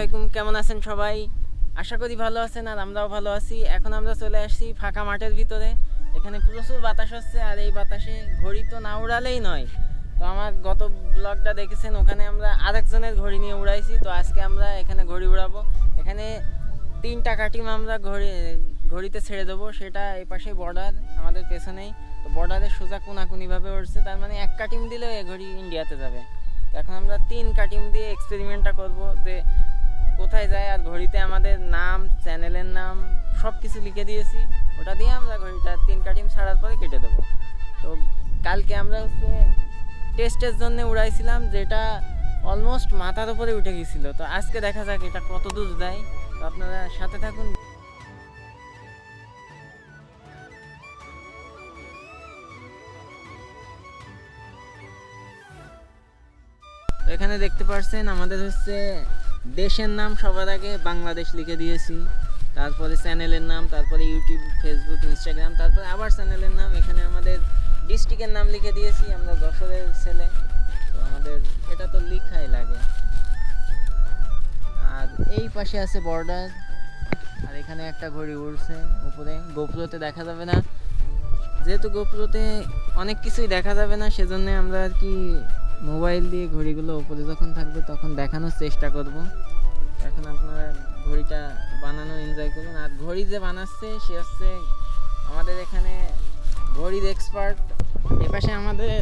আলাইকুম, কেমন আছেন সবাই? আশা করি ভালো আছেন আর আমরাও ভালো আছি। এখন আমরা চলে আসছি ফাঁকা মাঠের ভিতরে। এখানে প্রচুর বাতাস হচ্ছে আর এই বাতাসে ঘড়ি তো না উড়ালেই নয়। তো আমার গত ব্লগটা দেখেছেন, ওখানে আমরা আরেকজনের ঘড়ি নিয়ে উড়াইছি। তো আজকে আমরা এখানে ঘড়ি উড়াবো। এখানে তিনটা কাটিম আমরা ঘড়ি, ঘড়িতে ছেড়ে দেবো। সেটা এই পাশে বর্ডার আমাদের পেছনেই। তো বর্ডারের সোজা কোনাকুনিভাবে উঠছে তার মানে এক কাটিম দিলেও এ ঘড়ি ইন্ডিয়াতে যাবে। এখন আমরা তিন কাটিম দিয়ে এক্সপেরিমেন্টটা করব যে কোথায় যায় আর ঘড়িতে আমাদের নাম, চ্যানেলের নাম সব কিছু লিখে দিয়েছি। ওটা দিয়ে আমরা ঘড়িটা তিন কাটিং ছাড়ার পরে কেটে দেবো। তো কালকে আমরা হচ্ছে টেস্টের জন্য উড়াইছিলাম, যেটা অলমোস্ট মাথার উপরে উঠে গেছিল। তো আজকে দেখা যাক এটা কত দূর যায়। তো আপনারা সাথে থাকুন। এখানে দেখতে পাচ্ছেন আমাদের হচ্ছে দেশের নাম সবার আগে বাংলাদেশ লিখে দিয়েছি, তারপরে চ্যানেলের নাম, তারপরে ইউটিউব, ফেসবুক, ইনস্টাগ্রাম, তারপরে আবার চ্যানেলের নাম, এখানে আমাদের ডিস্ট্রিক্টের নাম লিখে দিয়েছি, আমরা যশোরের ছেলে, তো আমাদের এটা তো লিখাই লাগে। আর এই পাশে আছে বর্ডার আর এখানে একটা ঘড়ি উড়ছে উপরে, গোপ্রোতে দেখা যাবে না। যেহেতু গোপ্রোতে অনেক কিছুই দেখা যাবে না, সেজন্য আমরা আর কি মোবাইল দিয়ে ঘড়িগুলো উপরে যখন থাকবে তখন দেখানোর চেষ্টা করব। এখন আপনারা ঘড়িটা বানানো এনজয় করুন। আর ঘড়ি যে বানাচ্ছে, সে হচ্ছে আমাদের এখানে ঘড়ির এক্সপার্ট এপাশে আমাদের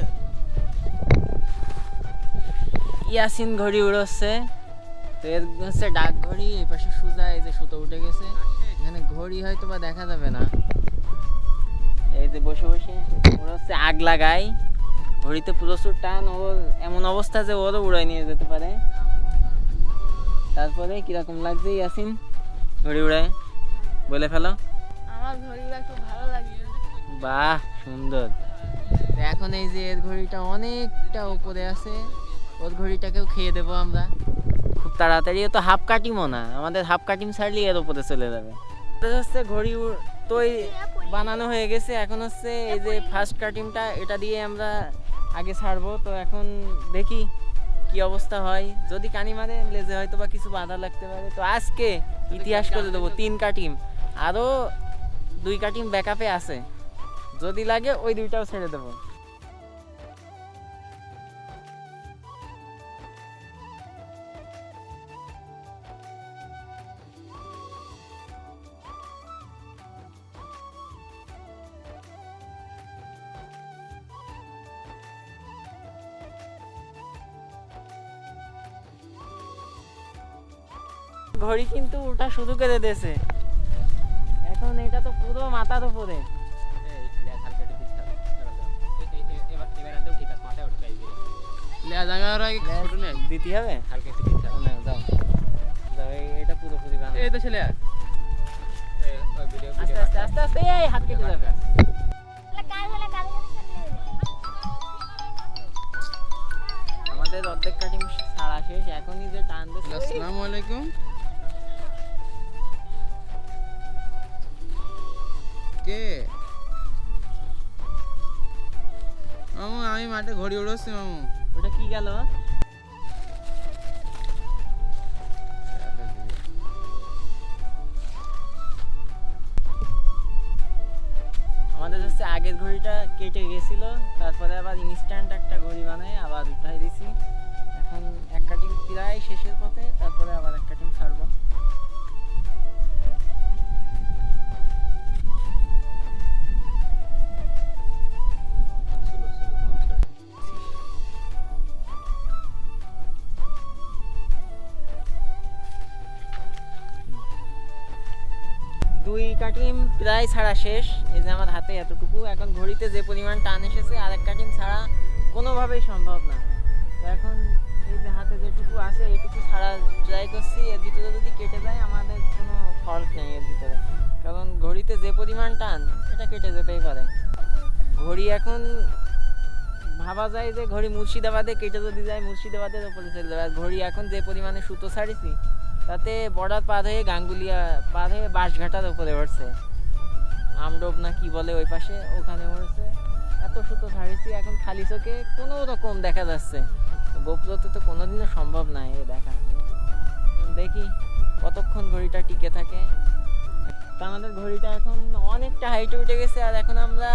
ইয়াসিন ঘড়ি উড়োচ্ছে। তো এর হচ্ছে ডাক ঘড়ি এই পাশে সুজা, এই যে সুতো উঠে গেছে। এখানে ঘড়ি হয়তো বা দেখা যাবে না। এই যে বসে বসে, ওরা হচ্ছে আগ লাগায়। ঘড়িতে প্রচুর টান ওর এমন অবস্থা যে ওরও উড়াই নিয়ে যেতে পারে। তারপরে কীরকম লাগছে ইয়াসিন? ঘড়ি উড়ায়। বলে ফেলো। আমার ঘড়িগুলো খুব ভালো লাগে বাহ সুন্দর। এখন এই যে এর ঘড়িটা অনেকটা উপরে আছে ওর ঘড়িটাকেও খেয়ে দেবো আমরা। খুব তাড়াতাড়ি ও তো হাফ কাটিমও না। আমাদের হাফ কাটিম ছাড়লেই এর উপরে চলে যাবে। হচ্ছে ঘড়ি তৈ বানানো হয়ে গেছে। এখন হচ্ছে এই যে ফার্স্ট কাটিংটা এটা দিয়ে আমরা আগে ছাড়বো তো এখন দেখি কি অবস্থা হয়। যদি কানি মারে লেজে হয়তো বা কিছু বাধা লাগতে পারে। তো আজকে ইতিহাস করে দেবো তিন কাটিম। আরও দুই কাটিম ব্যাকআপে আছে। যদি লাগে ওই দুইটাও ছেড়ে দেবো। ঘড়ি কিন্তু ওটা শুধু করে দিয়েছে। এখন এটা তো পুরো মাথার উপরে দিতে হবে? না, যাও যাও এই- এটা পুরোপুরি বানাও। আস্তে আস্তে আস্তে আস্তে এই হাত কেটে যাবে। আমাদের অর্ধেক কাটিং ছাড়া শেষ। এখনই যে টান আসসালামু আলাইকুম। কে? মামু, আমি মাঠে ঘড়ি উড়োচ্ছি, মামু। ওটা কি গেল? আমাদের হচ্ছে আগের ঘড়িটা কেটে গেছিল, তারপরে আবার ইনস্ট্যান্ট একটা ঘড়ি বানায় আবার উঠাই দিছি। এখন এক কাটিং প্রায় শেষের পথে, তারপরে আবার এক কাটিং ছাড়বো। দুই কাটিম প্রায় ছাড়া শেষ। এই যে আমার হাতে এতটুকু। এখন ঘড়িতে যে পরিমাণ টান এসেছে আর এক কাটিম ছাড়া কোনোভাবেই সম্ভব না। তো এখন এই যে হাতে যেটুকু আছে এইটুকু ছাড়া ট্রাই করছি, এর ভিতরে যদি কেটে যায়, আমাদের কোনো ফল্ট নেই এর ভিতরে। কারণ ঘড়িতে যে পরিমাণ টান, এটা কেটে যেতেই পারে। ঘড়ি এখন, ভাবা যায় যে ঘড়ি মুর্শিদাবাদে কেটে যদি যায়, মুর্শিদাবাদের ওপরে চলে যাবে। আর ঘড়ি এখন যে পরিমাণে সুতো ছাড়িছি তাতে বর্ডার পার হয়ে গাঙ্গুলিয়া পার হয়ে বাঁশঘাটার উপরে উঠছে। আমডোব না কি বলে ওই পাশে, ওখানে উঠছে। এত সুতো ছাড়িছি এখন খালি চোখে কোনো রকম দেখা যাচ্ছে। গোপ্রতে তো কোনোদিনও সম্ভব নয় এ দেখা। দেখি কতক্ষণ ঘড়িটা টিকে থাকে। তা আমাদের ঘড়িটা এখন অনেকটা হাইটে উঠে গেছে, আর এখন আমরা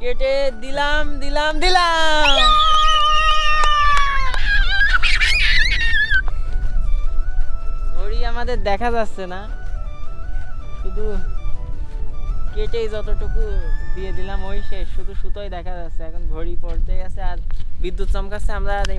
কেটে দিলাম দিলাম দিলাম! আমাদের দেখা যাচ্ছে না। শুধু কেটেই যতটুকু দিয়ে দিলাম, ওই শেষ। শুধু সুতোই দেখা যাচ্ছে। এখন ঘড়ি পড়তে গেছে আর বিদ্যুৎ চমকাচ্ছে, আমরা